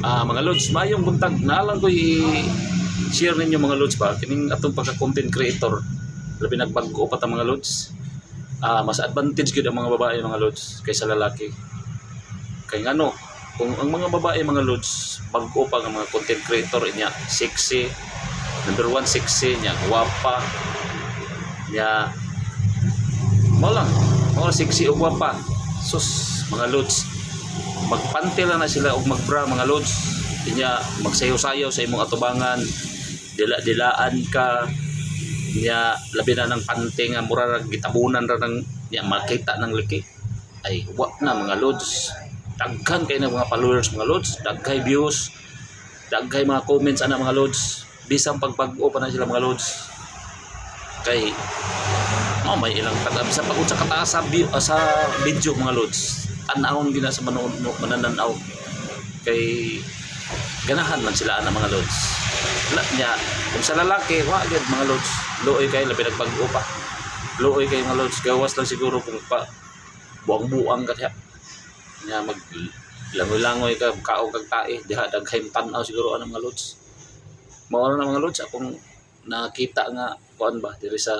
Ah, mga lods, mayong buntag naalang ko i-share ninyo mga lods ba? Kining atong pagka content creator. Labi nagbago pa ta mga lods. Ah, mas advantage gid ang mga babae mga lods kaysa lalaki. Kay ngano, kung ang mga babae mga lods bago pa nga mga content creator niya sexy. Number one sexy niya guwapa. Niya mo lang mo sexy o guwapa. Sus mga lods magpanty lang na sila og magbra mga lods. Niya magsayaw-sayaw sa imong atubangan. Dila-dilaan ka. Niya labi na ng panty nga mura ra gitabunan ra ng niya makita ng liki ay wa na mga lods. Daghan kay na mga followers mga lods. Daghay views. Daghay mga comments ana mga lods. Bisang pagpag-o pa na sila mga lods. Kay oh, may ilang sa pagod sa kataas sa, ah, sa video mga lods tanawon gina sa manon manananaw. Kay ganahan man sila ana mga lods. Wala niya. Kung sa lalaki wa gyud mga lods. Luoy kay labi nagpag-o pa. Luoy kay mga lods. Gawas lang siguro kung pa buang-buang ka diha. Niya mag langoy-langoy ka kaog kag tae. Diha daghay tanaw siguro ana mga lods. Mao na mga lods akong nakita nga kuan ba diri sa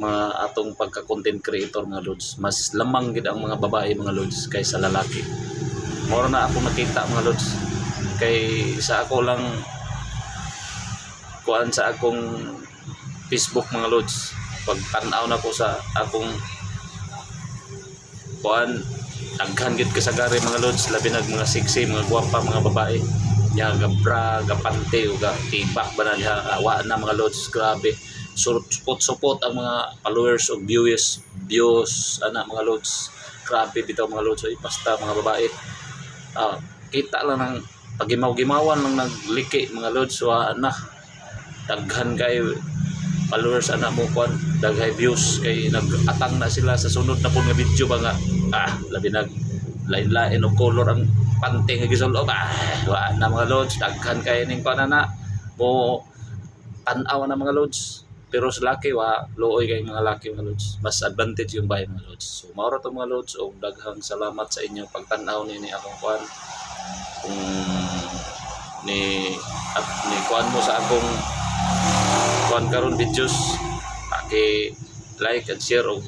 mga atong pagka content creator mga lods. Mas lamang gid ang mga babae mga lods kaysa lalaki. Mao na ako nakita mga lods. Kay sa ako lang kuan sa akong Facebook mga lods. Pag tan-aw na ko sa akong kuan daghan gid kasagari mga lods. Labi nag mga sexy mga gwapa mga babae. Nya gabra gapante o ga tibak ba na awa na mga lods. Grabe support support ang mga followers o viewers views ana mga lods grabe bitaw mga lods ay basta mga babae. Ah, kita lang ng pagimaw-gimawan lang nagliki mga lods wa na. Daghan kay followers ana mo kwan daghay views. Kay nag-atang na sila sa sunod na po nga video ba nga. Ah labi nag lain-lain og color ang pante nga gisulo ah wa na mga lods daghan kay ning kwan na mo tan-aw na mga lods pero sa laki wa looy kay mga laki mga lods. Mas advantage yung bahay mga lods. So maura to mga lods og daghang salamat sa inyong pagtan-aw ni akong kwan kung ni at ni kuan mo sa akong kuan karon videos paki like and share o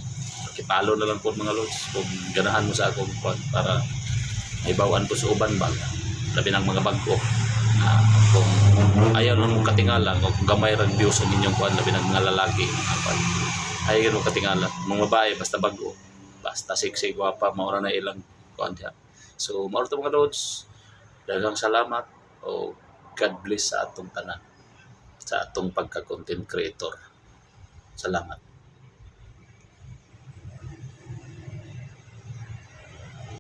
pakipalo na lang po mga lods. Kung ganahan mo sa akong kuan para ibawan po sa uban ba labi ng mga bago Ah, kung ayaw mong katingala kung gamay rin views ang inyong lalaki ah, kuan. ayaw mong katingala mga babae basta bago basta sexy gwapa maura na ilang kuan diha so maura mga lods daghang salamat o God bless sa atong tanan sa atong pagka-content creator. Salamat.